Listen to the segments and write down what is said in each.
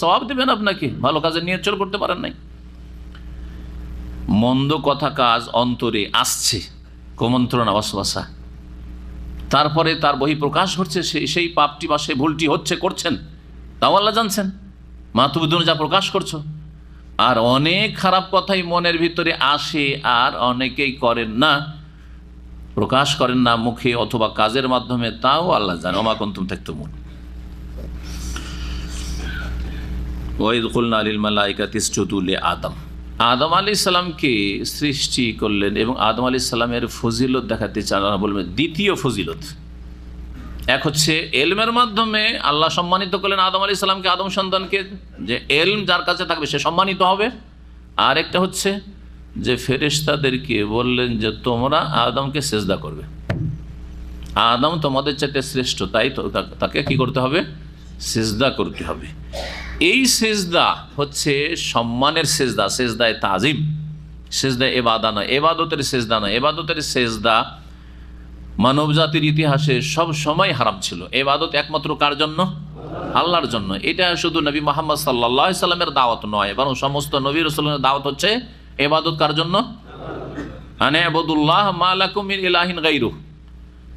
সবাব দেবেন আপনাকে, ভালো কাজে নিয়ে চল করতে পারেন নাই। মন্দ কথা কাজ অন্তরে আসছে, কুমন্ত্রণা অশ্বাসা তারপরে তার বহি প্রকাশ ঘটছে সেই পাপটি বা সেই ভুলটি হচ্ছে, করছেন। তাও আল্লাহ জানছেন। মাতুবুদ্দিন যা প্রকাশ করছ। আর অনেক খারাপ কথাই মনের ভিতরে আসে, আর অনেকেই করেন না, প্রকাশ করেন না মুখে অথবা কাজের মাধ্যমে, তাও আল্লাহ জানে। অমাকন্তুম থাকতো মন আদম আদম আলী সালামকে সৃষ্টি করলেন এবং আদম আলী সালামের ফজিলত দেখাতে চান বলবেন, দ্বিতীয় ফজিলত। এক হচ্ছে এলমের মাধ্যমে আল্লাহ সম্মানিত করলেন আদম আলী সালামকে আদম সন্তানকে, যে এলম যার কাছে থাকবে সে সম্মানিত হবে। আর একটা হচ্ছে যে ফেরেশতাদেরকে বললেন যে তোমরা আদমকে সেজদা করবে। আদম তোমাদের চাইতে শ্রেষ্ঠ, তাই তাকে কি করতে হবে? সেজদা করতে হবে। এই সেজদা হচ্ছে সম্মানের সেজদা, সেজদায় তাজিম। সেজদা এবাদা নয়, এবাদতের সেজদা নয়। এবাদতের সেজদা মানব জাতির ইতিহাসে সব সময় হারাম ছিল। এবাদত একমাত্র কার জন্য? আল্লাহর জন্য। এটা শুধু নবী মোহাম্মদ সাল্লাহ সাল্লামের দাওয়াত নয়, বরং সমস্ত নবী রসুলের দাওয়াত হচ্ছে এবাদত কার জন্য? আনে আবদুল্লাহ মালাকুমির ইলাহিন গাইরু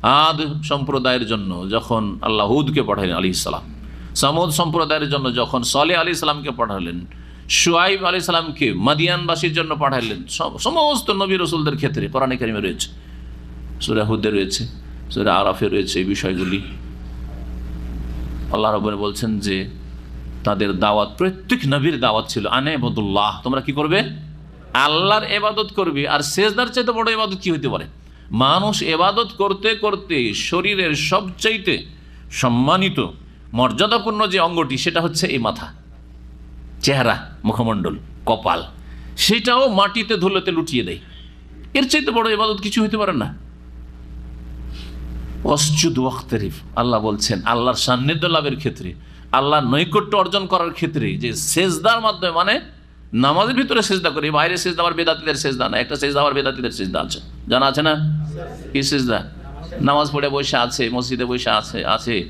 আদ সম্প্রদায়ের জন্য, যখন আল্লাহ হুদকে পাঠালেন আলী ইসলাম সামুদ সম্প্রদায়ের জন্য যখন সলে আলী ইসলামকে পাঠালেন শুয়াইব আলী ইসলামকে মাদিয়ানবাসীর জন্য পাঠালেন সমস্ত নবী রসুলদের ক্ষেত্রে, কোরআন কারিমে রয়েছে। সুরা হুদে রয়েছে, সুরা আরাফে রয়েছে এই বিষয়গুলি। আল্লাহ রব বলছেন যে, তাদের দাওয়াত, প্রত্যেক নবীর দাওয়াত ছিল আনে বদুল্লাহ তোমরা কি করবে? আল্লাহর এবাদত করবে। আর শেষদার চাইতে বড় এবাদত কি হতে পারে? মানুষ এবাদত করতে করতে শরীরের সবচাইতে সম্মানিত মর্যাদাপূর্ণ যে অঙ্গটি, সেটা হচ্ছে এই মাথা। চেহারা, মুখমণ্ডল, কপাল, সেটাও মাটিতে ধুলোতে লুটিয়ে দেয়। এর চাইতে বড় এবাদত কিছু হতে পারে না। অসজুদ ওয়াক্তারিফ, আল্লাহ বলছেন, আল্লাহর সান্নিধ্য লাভের ক্ষেত্রে, আল্লাহর নৈকট্য অর্জন করার ক্ষেত্রে, যে সেজদার মাধ্যমে মানে নামাজের ভিতরে সেজদা করি বাইরে সেজদা আবার বেদাতিদের সেজদা না, একটা সেজদা আবার বেদাতিদের সেজদা আছে। জানা আছে না? কি সেজদা? নামাজ পড়ে বসে আছে, মসজিদে বসে আছে আছে।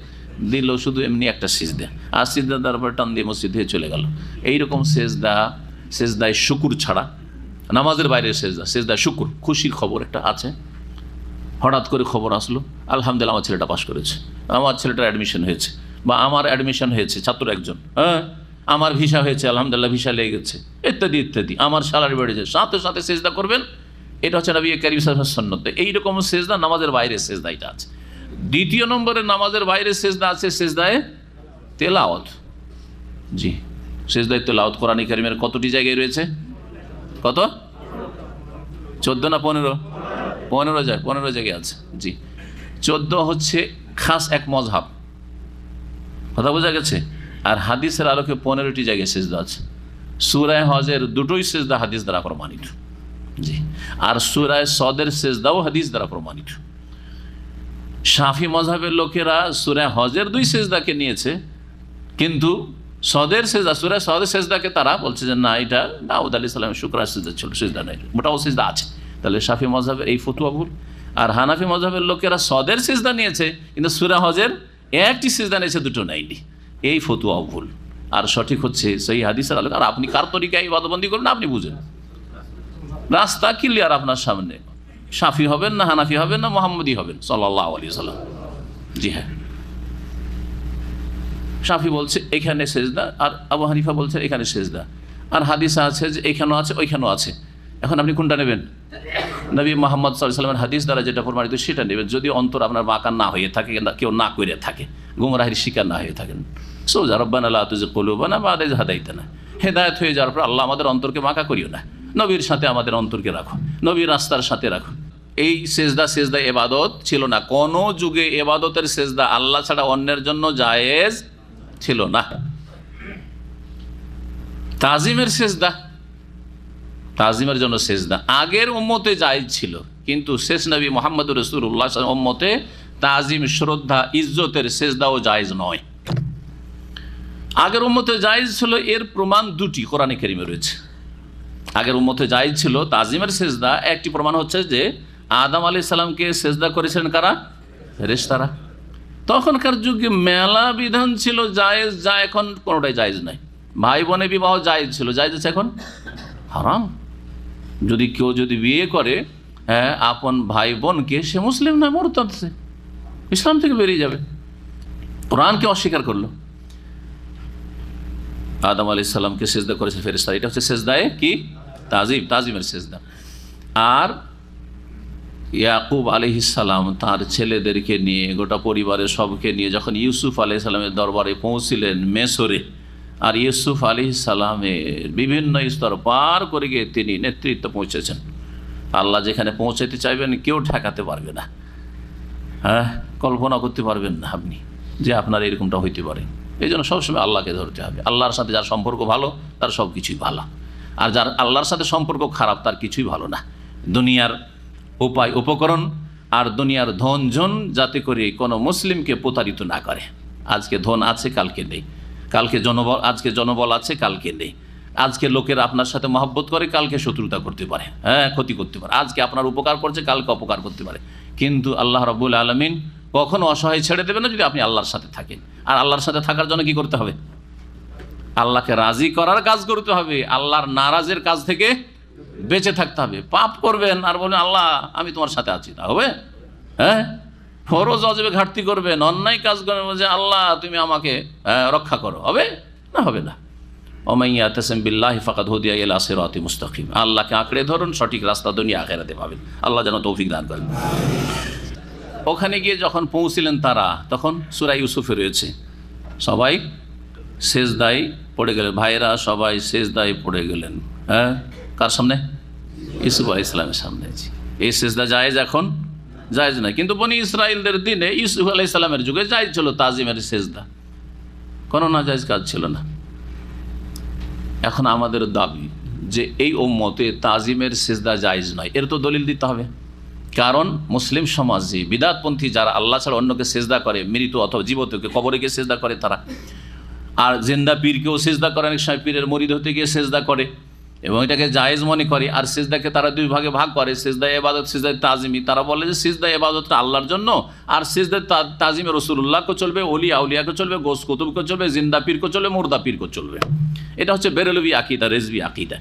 দিল শুধু এমনি একটা সিজদা। আর সিজদা তারপর টান দিয়ে মসজিদে চলে গেল। এইরকম সেজদা, সেজদায় শুকুর ছাড়া, নামাজের বাইরে সেজদা, সেজদায় শুকুর, খুশির খবর একটা আছে। হঠাৎ করে খবর আসলো, আলহামদুলিল্লাহ আমার ছেলেটা পাশ করেছে। আমার ছেলেটার অ্যাডমিশন হয়েছে বা আমার অ্যাডমিশন হয়েছে, ছাত্র একজন। হ্যাঁ? আমার ভিসা হয়েছে, আলহামদুলিল্লাহ ভিসা লেগে গেছে। ইত্যাদি ইত্যাদি। আমার স্যালারি বেড়েছে। সাথে সাথে সেজদা করবেন? এটা হচ্ছে নবী কারিম সন্ন্যত। এইরকম সেজদা, নামাজের বাইরে সেজদা, এটা আছে। দ্বিতীয় নম্বরে নামাজের বাইরে সেজদা আছে, সেজদায় তেলাওয়াত। জি, সেজদায় তেলাওয়াত কোরআন কারিমের কতটি জায়গায় রয়েছে? কত? চোদ্দ না পনেরো? পনেরো জায়গা, পনেরো জায়গায় আছে, জি। চোদ্দ হচ্ছে খাস এক মজহাব। কথা বোঝা গেছে? আর হাদিসের আলোকে পনেরোটি জায়গায় সেজদা আছে। সুরায় হজের দুটোই সেজদা হাদিস দ্বারা প্রমাণিত, জি। আর সুরায় সদের সেজদাও হাদিস দ্বারা প্রমাণিত। শাফি মজহাবের লোকেরা সুরায় হজের দুই সেজদাকে নিয়েছে, কিন্তু সদের সেজদা সুরায় সদের সেজদাকে তারা বলছে যে, না, এটা দাউদ আলি সালামের শুক্রা সেজদা ছিল, সেজদা নাই মোটাও সেজদা আছে। তাহলে শাফি মজহাবের এই ফতুয়া ভুল। আর হানাফি মজহাবের লোকেরা সদের সেজদা নিয়েছে, কিন্তু সুরা হজের একটি সেজদা নিয়েছে, দুটো নাইনি এই ফতুয়াও ভুল। আর সঠিক হচ্ছে সেই হাদিসের আলোক। আর আপনি কার তরিকায় বাদবন্দি করুন আপনি বুঝেন। রাস্তা ক্লিয়ার আপনার সামনে। সাফি হবেন না হানাফি হবেন না মোহাম্মদী হবেন সাল্লাহ আলী সাল্লাম জি হ্যাঁ। সাফি বলছে, এখানে সেজদা, আর আবু হানিফা বলছে, এখানে সেজদা। আর হাদিসা আছে যে, এখানেও আছে, ওইখানেও আছে। এখন আপনি কোনটা নেবেন? নবী মোহাম্মদ সাল্লামের হাদিস দ্বারা যেটা প্রমাণিত, সেটা নেবেন। যদি অন্তর আপনার বাঁকা না হয়ে থাকে কেউ না করে থাকে, গুমরাহির শিকার না হয়ে থাকেন। সোজা রব্বান আল্লাহ তুজে কলুবানা বা আদাই হাদাইতে না হেদায়ত হয়ে যাওয়ার পর আল্লাহ আমাদের অন্তরকে বাঁকা করিও না। নবীর সাথে আমাদের অন্তরকে রাখো। নবীর রাস্তার সাথে রাখো। এই সেজদা সেজদা এবাদত ছিল না। কোনো যুগে এবাদতের সেজদা আল্লাহ ছাড়া অন্যের জন্য জায়েজ ছিল না। তাজিমের সেজদা, তাজিমের জন্য সেজদা আগের উম্মতে জায়েজ ছিল, কিন্তু শেষ নবী মোহাম্মদ রসুল্লাহ উম্মতে তাজিম, শ্রদ্ধা, ইজ্জতের সেজদাও জায়েজ নয়। আগের উম্মতে জায়েজ ছিল, এর প্রমাণ দুটি কোরআনে কেরিমে রয়েছে। আগের উম্মতে জায়েজ ছিল তাজিমের সেজদা, একটি প্রমাণ হচ্ছে যে আদম আলি সালামকে সেজদা করেছিলেন কারা? ফেরেশতারা। তখনকার যুগে মেলা বিধান ছিল, জায়েজ যা এখন কোনোটাই জায়েজ নাই। ভাই বোনে বিবাহ জায়েজ ছিল, জায়েজ আছে এখন? হারাম। যদি কেউ যদি বিয়ে করে হ্যাঁ আপন ভাই বোনকে সে মুসলিম নয় মরতাদ সে। ইসলাম থেকে বেরিয়ে যাবে। কোরআনকে অস্বীকার করল। আদম আলি সাল্লামকে সেজদা করেছে ফেরিস্তা এটা হচ্ছে সেজদায় কি? তাজিম, তাজিমের সেজদা। আর ইয়াকুব আলহিসাল্লাম তার ছেলেদেরকে নিয়ে, গোটা পরিবারের সবকে নিয়ে যখন ইউসুফ আলহিসাল্লামের দরবারে পৌঁছিলেন মেসরে, আর ইউসুফ আলহিসাল্লামের বিভিন্ন স্তর পার করে গিয়ে তিনি নেতৃত্ব পৌঁছেছেন। আল্লাহ যেখানে পৌঁছাতে চাইবেন, কেউ ঠেকাতে পারবে না। হ্যাঁ কল্পনা করতে পারবেন না আপনি যে আপনার এরকমটা হইতে পারে। এই জন্য সবসময় আল্লাহকে ধরতে হবে। আল্লাহর সাথে যার সম্পর্ক ভালো, তার সব কিছুই ভালো। আর যার আল্লাহর সাথে সম্পর্ক খারাপ, তার কিছুই ভালো না। দুনিয়ার উপায় উপকরণ আর দুনিয়ার ধন জন যাতে করে কোনো মুসলিমকে প্রতারিত না করে। আজকে ধন আছে, কালকে নেই। কালকে জনবল, আজকে জনবল আছে, কালকে নেই। আজকে লোকেরা আপনার সাথে মহব্বত করে, কালকে শত্রুতা করতে পারে। হ্যাঁ ক্ষতি করতে পারে। আজকে আপনার উপকার করছে, কালকে অপকার করতে পারে। কিন্তু আল্লাহ রবুল আলমিন কখনো অসহায় ছেড়ে দেবে না যদি আপনি আল্লাহর সাথে থাকেন। আর আল্লাহর সাথে থাকার জন্য কি করতে হবে? আল্লাহকে রাজি করার কাজ করতে হবে। আল্লাহর নারাজের কাজ থেকে বেঁচে থাকতে হবে। পাপ করবেন আর বলবেন আল্লাহ আমি তোমার সাথে আছি তা হবে? হ্যাঁ? ফরজ অজবে ঘাটতি করবেন অন্যায় কাজ করবেন যে আল্লাহ তুমি আমাকে আহ, রক্ষা করো। হবে না হবে না। হদিয়া ইলা সিরাতি মুস্তাকিম। আল্লাহকে আঁকড়ে ধরুন সঠিক রাস্তা দুনিয়া আখেরাতে পাবেন। আল্লাহ যেন তৌফিক দান করেন। ওখানে গিয়ে যখন পৌঁছিলেন তারা তখন সুরা ইউসুফে রয়েছে। সবাই শেষদায় পড়ে গেলেন। ভাইয়েরা সবাই শেষদায় পড়ে গেলেন। হ্যাঁ? কার সামনে? ইউসুফ আলাহ ইসলামের সামনে এই সেজদা জায়েজ এখন? জায়েজ না কিন্তু বনি ইসরায়েলদের দিনে ইউসুফ আলাহ ইসলামের যুগে জায়েজ ছিল তাজিমের সেজদা। কোনো না জায়েজ কাজ ছিল না। এখন আমাদের দাবি যে এই ওম্মতে তাজিমের সেজদা জায়েজ নয়। এর তো দলিল দিতে হবে। কারণ মুসলিম সমাজে বিদাতপন্থী যারা আল্লাহ ছাড়া অন্যকে সেজদা করে, মৃত অথবা জীবতকে কবরে গিয়ে সেজদা করে তারা। আর জেন্দা পীরকেও সেজদা করে, অনেক সময় পীরের মরিদ হতে গিয়ে সেজদা করে। এবং এটাকে জায়েজ মনে করে, আর সিজদাকে তারা দুই ভাগে ভাগ করে, সিজদা এবাদত সিজদা তাজিমি। তারা বলে যে সিজদা এবাদতটা আল্লাহর জন্য, আর সিজদা তাজিমে রসুল্লাহকে চলবে অলি আউলিয়াকে চলবে গোস কুতুবকে চলবে, জিন্দা পীরকে চলবে, মুর্দা পীরকে চলবে। এটা হচ্ছে বেরেলবি আকিদা, রেজবি আকিদা।